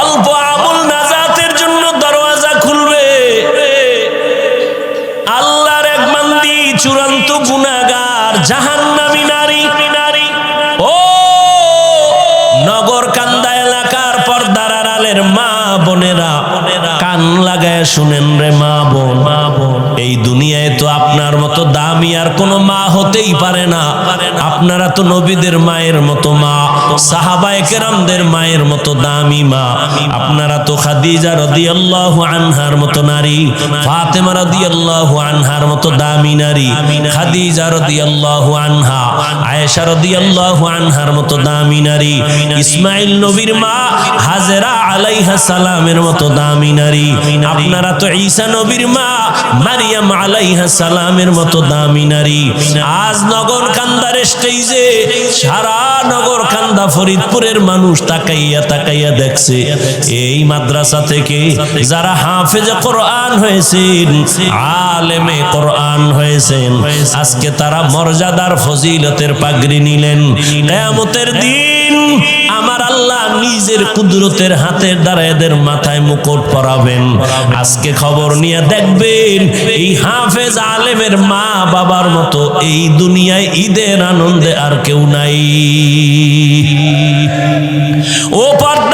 অল্প আমল নাজাতের জন্য দরওয়াজা খুলবে। আল্লাহর এক বান্দি, চূড়ান্ত গুণাগার জাহান্নামী নারী। ও, নগর কান্দা এলাকার পর্দার আড়ালের মা বোনেরা, কান লাগায় শুনেন রে মা বোন। এই দুনিয়ায় তো আপনার মতো দামি আর কোনো মা হতেই পারে না। আপনারা তো নবীদের মায়ের মতো মা, সাহাবায়ে কেরামদের মায়ের মতো দামি মা। আপনারা তো খাদিজা রাদিয়াল্লাহু আনহার মতো নারী, ফাতেমা রাদিয়াল্লাহু আনহার মতো দামি নারী, খাদিজা রাদিয়াল্লাহু আনহা, আয়েশা রাদিয়াল্লাহু আনহার মতো দামি নারী, ইসমাইল নবীর মা হাজেরা আলাইহা সালামের মতো দামি নারী। আপনারা তো ঈসা নবীর মা মারিয়াম আলাইহা সালামের মতো দামি নারী। আজ নগর কান্দার স্টেজে সারা নগর কান্দা ফরিদপুরের মানুষ তাকাইয়া তাকাইয়া দেখছে। এই মাদ্রাসা থেকে যারা হাফেজে কোরআন হয়েছেন, আলেমে কোরআন হয়েছেন, আজকে তারা মর্যাদার ফজিলতের পাগড়ি নিলেন। কেয়ামতের দিন আমার আল্লাহ নিজের কুদরতের হাতের দ্বারা এদের মাথায় মুকুট পরাবেন। আজকে খবর নিয়ে দেখবেন এই হাফেজ আলেমের মা বাবার মতো এই দুনিয়ায় ঈদের আনন্দে আর কেউ নাই। ও পর্দার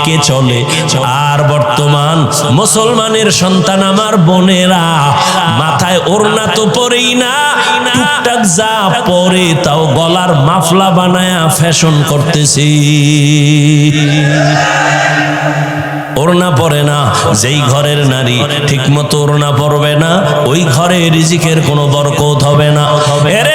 ঢেকে চলে। আর বর্তমান মুসলমানের সন্তান আমার বোনেরা, মাথায় ওড়না তো পরেই না, টুকটাক যা পরে তাও গলার মাফলা বানায়া ফ্যাশন করতেছি। ওড়না পরে না, যেই ঘরের নারী ঠিক মতো ওড়না পরবে না, ওই ঘরে রিজিকের কোনো বরকত হবে না। এরে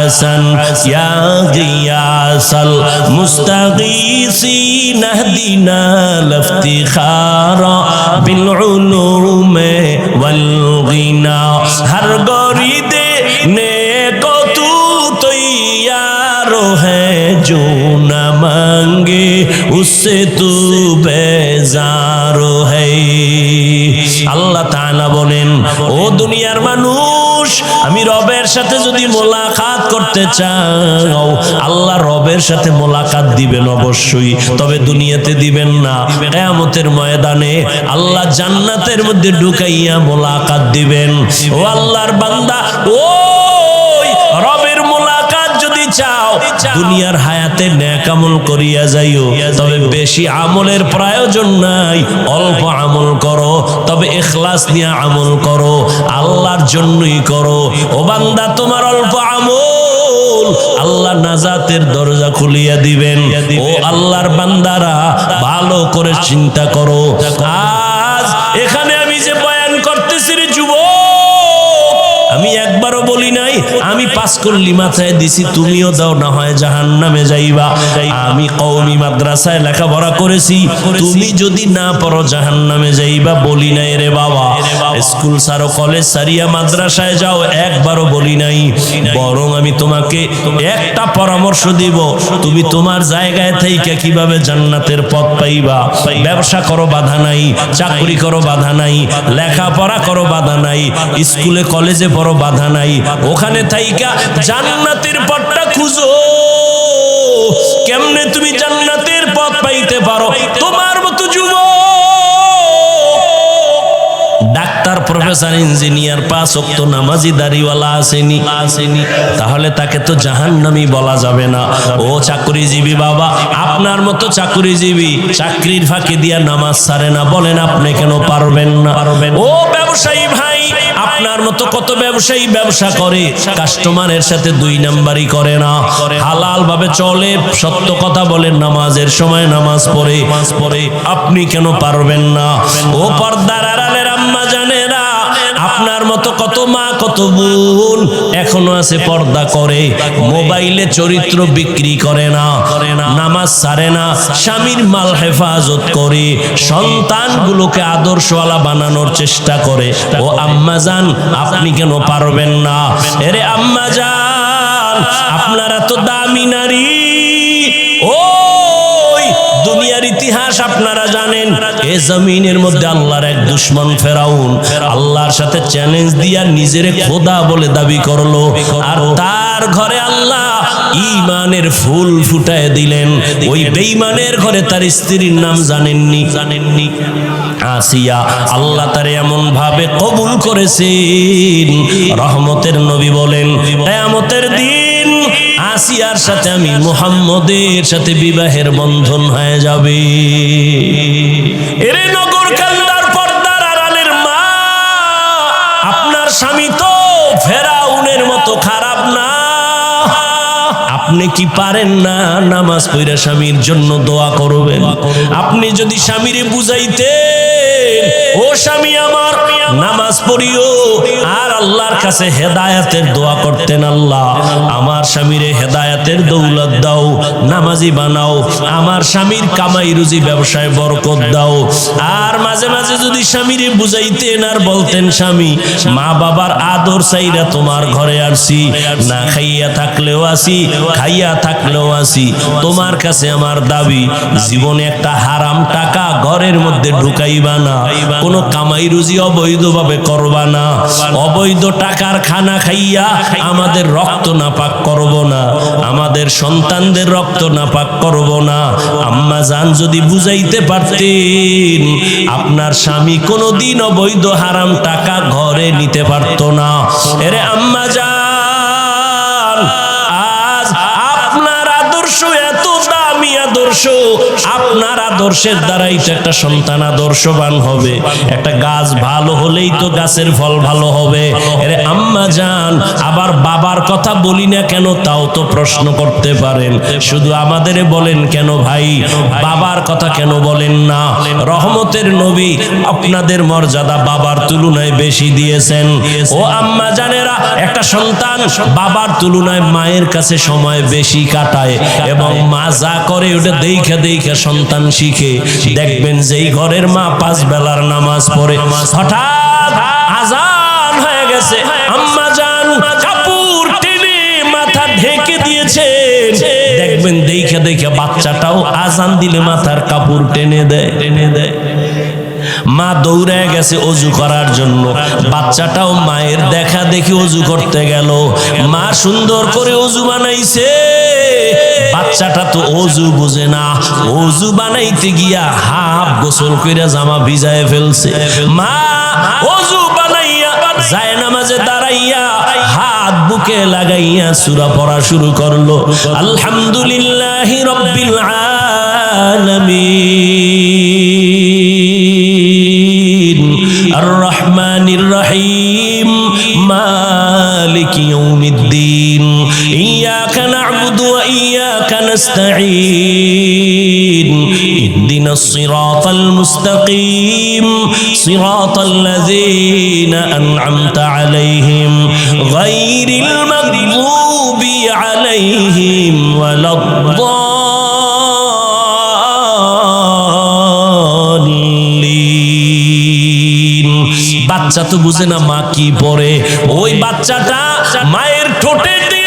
হাসান, ইয়া গিয়াসাল মুস্তাগীসি নাহদিনা লফতিখার, বিল উলুম ওয়াল গিনা। হর গরিদে নে কতু তৈয়ার হে জো না মাঙ্গে উসে তু বেজার হে। আল্লাহ তাআলা বলেন, ও দুনিয়ার মানুষ আমি রবের সাথে যদি মোলাকাত করতে চাও, আল্লাহ রবের সাথে মোলাকাত দিবেন অবশ্যই, তবে দুনিয়াতে দিবেন না। কেয়ামতের ময়দানে আল্লাহ জান্নাতের মধ্যে ঢুকাইয়া মোলাকাত দিবেন। ও আল্লাহর বান্দা ওই দুনিয়ার হায়াতে নেক আমল করিয়া যাইও। তবে বেশি আমলের প্রয়োজন নাই। অল্প আমল করো তবে এখলাস নিয়ে আমল করো আল্লাহর জন্যই করো। ও বান্দা তোমার অল্প আমল আল্লাহ নাজাতের দরজা খুলিয়া দিবেন। ও আল্লাহর বান্দারা ভালো করে চিন্তা করো। আজ এখানে আমি যে বয়ান করতেছি আমি একবারও বলি নাই, আমি পাস করলি, মাথায় দিছি, তুমিও দাও, না হয় জাহান নামে যাইবা। আমি কওমি মাদ্রাসায় লেখাপড়া করেছি, তুমি যদি না পড়ো জাহান নামে যাইবা, বলি নাই রে বাবা। স্কুল সারো কলেজ সারিয়া মাদ্রাসায় যাও, একবারও বলি নাই। বরং আমি তোমাকে একটা পরামর্শ দিব, তুমি তোমার জায়গায় থেকে কীভাবে জান্নাতের পথ পাইবা। ব্যবসা করো, বাধা নাই, চাকরি করো, বাধা নাই, লেখাপড়া করো, বাধা নাই, স্কুলে কলেজে পড়ো, বাধা নাই। ওখানে থাইকা জান্নাতের পথটা খুঁজো। কেমনে তুমি জান্নাতের পথ পাইতে পারো? তোমার মতো যুবক। ডাক্তার প্রফেসর ইঞ্জিনিয়ার পাঁচ অক্ত নামাজি দাড়িওয়ালা আসেনি। আসেনি তাহলে তাকে তো জাহান্নামি বলা যাবে না। ও চাকরিজীবী বাবা আপনার মতো চাকরিজীবী চাকরির ফাঁকে দিয়া নামাজ সারে না। বলেন আপনি কেন পারবেন না? পারবেন ও ব্যবসায়ী ভাই আপনার মতো কত ব্যবসায়ী ব্যবসা করে, কাস্টমারের সাথে দুই নাম্বারই করে না। হালাল ভাবে চলে, সত্য কথা বলেন, নামাজের সময় নামাজ পড়ে পড়ে। আপনি কেন পারবেন না? ও পর্দার আড়ালের আম্মা জানেরা আপনার মতো কত মা, কত বোন এখনও আছে, পর্দা করে। মোবাইলে চরিত্র বিক্রি করে না, নামাজ সারে না, স্বামীর মাল হেফাজত করে, সন্তানগুলোকে আদর্শওয়ালা বানানোর চেষ্টা করে। ও আম্মা জান, আপনি কেন পারবেন না? এরে আম্মা জান, আপনারা তো দামি নারী। ওই দুনিয়ার ইতিহাস আপনারা জানেন, এ জমিনের মধ্যে আল্লাহর এক দুশ্মন ফেরাউন। আল্লাহর সাথে চ্যালেঞ্জ দিয়া নিজের খোদা বলে দাবি করল। আর তার ঘরে আল্লাহ ইমানের ফুল ফুটায় দিলেন। ওই বেঈমানের ঘরে তার স্ত্রীর নাম জানেননি। জানেননি। আসিয়া আল্লাহ তারে এমন ভাবে কবুল করেছেন। রহমতের নবী বলেন, কেয়ামতের দিন আসিয়ার সাথে আমি মুহাম্মদের সাথে বিবাহের বন্ধন হয়ে যাবে। এরে নগর আপনি কি পারেন না নামাজ পড়া স্বামীর জন্য দোয়া করবেন? আপনি যদি স্বামীরে বুঝাইতে ও স্বামী নামাজ পড়িও। আর আল্লাহর কাছে হেদায়াতের দোয়া করতেন আল্লাহ। আমার স্বামীরে হেদায়াতের দৌলত দাও, নামাজি বানাও। আমার স্বামীর কামাই রুজি ব্যবসায় বরকত দাও। আর মাঝে মাঝে যদি স্বামীরে বুঝাইতেন আর বলতেন, স্বামী, মা বাবার আদর চাইরা তোমার ঘরে আসছি না খাইয়া থাকলেও আসি, খাইয়া থাকলেও আসি। তোমার কাছে আমার দাবি, জীবনে একটা হারাম টাকা ঘরের মধ্যে ঢুকাইবা না। কোনো কামাই রুজি অবৈধভাবে করবা না। অবৈধ টাকার খানা খাইয়া আমাদের রক্ত নাপাক করব না। আমাদের সন্তানদের রক্ত নাপাক করব না। আম্মা জান যদি বুঝাইতে পারতেন আপনার স্বামী কোনোদিন অবৈধ হারাম টাকা ঘরে নিতে পারতো না। এরে আম্মা জান! আদর্শ, আপনার আদর্শের দ্বারাই তো একটা সন্তান আদর্শবান হবে। একটা গাছ ভালো হলেই তো গাছের ফল ভালো হবে। আম্মা যান আবার বাবার কথা বলি না কেন, তাও তো প্রশ্ন করতে পারেন। শুধু আমাদের বলেন কেন ভাই? বাবার কথা কেন বলেন না? রহমতের নবী আপনাদের মর্যাদা বাবার তুলনায় বেশি দিয়েছেন। ও আম্মা জানেরা, একটা সন্তান বাবার তুলনায় মায়ের কাছে সময় বেশি কাটায় এবং মা যা করে ওটা দেখে দেখে সন্তান শিখে। দেখবেন যেই ঘরের মা পাঁচ বেলার নামাজ পড়ে, হঠাৎ আজান হয়ে গেছে। আম্মা বাচ্চাটাও মা মায়ের দেখা অজু করতে গেল। মা সুন্দর করে অজু বানাইছে। বাচ্চাটা তো অজু বুঝে না। অজু বানাইতে গিয়া হাফ গোসল কইরা জামা ভিজায় ফেলছে। মা, অজু যায় নামাজে দাঁড়াইয়া হাত বুকে লাগাইয়া সুরা পড়া শুরু করল। আলহামদুলিল্লাহ রব্বিল আলামিন। আর রহমানির রহিম। মালিক ইয়াউমিদ্দিন। ইয়াকা না'বুদু ওয়া ইয়াকা নাস্তাঈন। الصراط المستقيم صراط الذين أنعمت عليهم غير المغضوب عليهم ولا الضالين বাচ্চা তো বুঝে না মা কি পড়ে ওই বাচ্চাটা মায়ের ঠোঁটের দিকে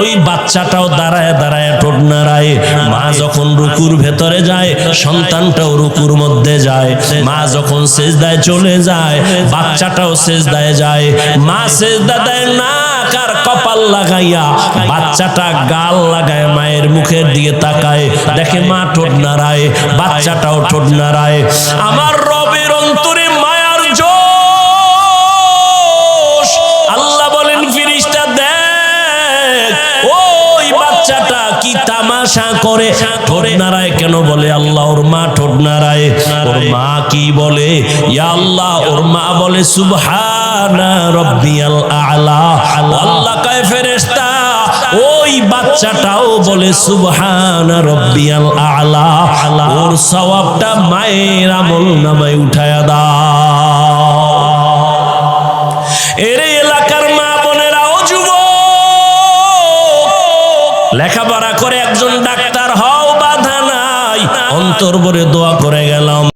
ওই বাচ্চাটাও দাঁড়ায় দাঁড়ায় ঠোঁট নাড়ায়। মা যখন রুকুর ভেতরে যায়, সন্তানটাও রুকুর মধ্যে যায়। মা যখন সেজদায় চলে যায়, বাচ্চাটাও সেজদায় যায়। মা সেজদা দেয় না কার কপাল লাগাইয়া বাচ্চাটা গাল লাগায় মায়ের মুখের দিকে তাকায়। দেখে মা ঠোঁট নাড়ায়, বাচ্চাটাও ঠোঁট নাড়ায়। আমার করে ঠোঁট নাড়ায় কেন বলে? আল্লাহ ওর মা ঠোঁট নাড়ায় ওর মা কি বলে? ইয়া আল্লাহ, ওর মা বলে, সুবহানা রব্বিয়াল আলা। আল্লাহ কয়, ফেরেশতা, ওই বাচ্চাটাও বলে, সুবহানা রব্বিয়াল আলা। ওর সওয়াবটা মায়ের আমল নামায় উঠায়া দাও। এর এলাকার মা বোনেরাও যুব লেখাপড়া অন্তর ভরে দোয়া করে গেলাম।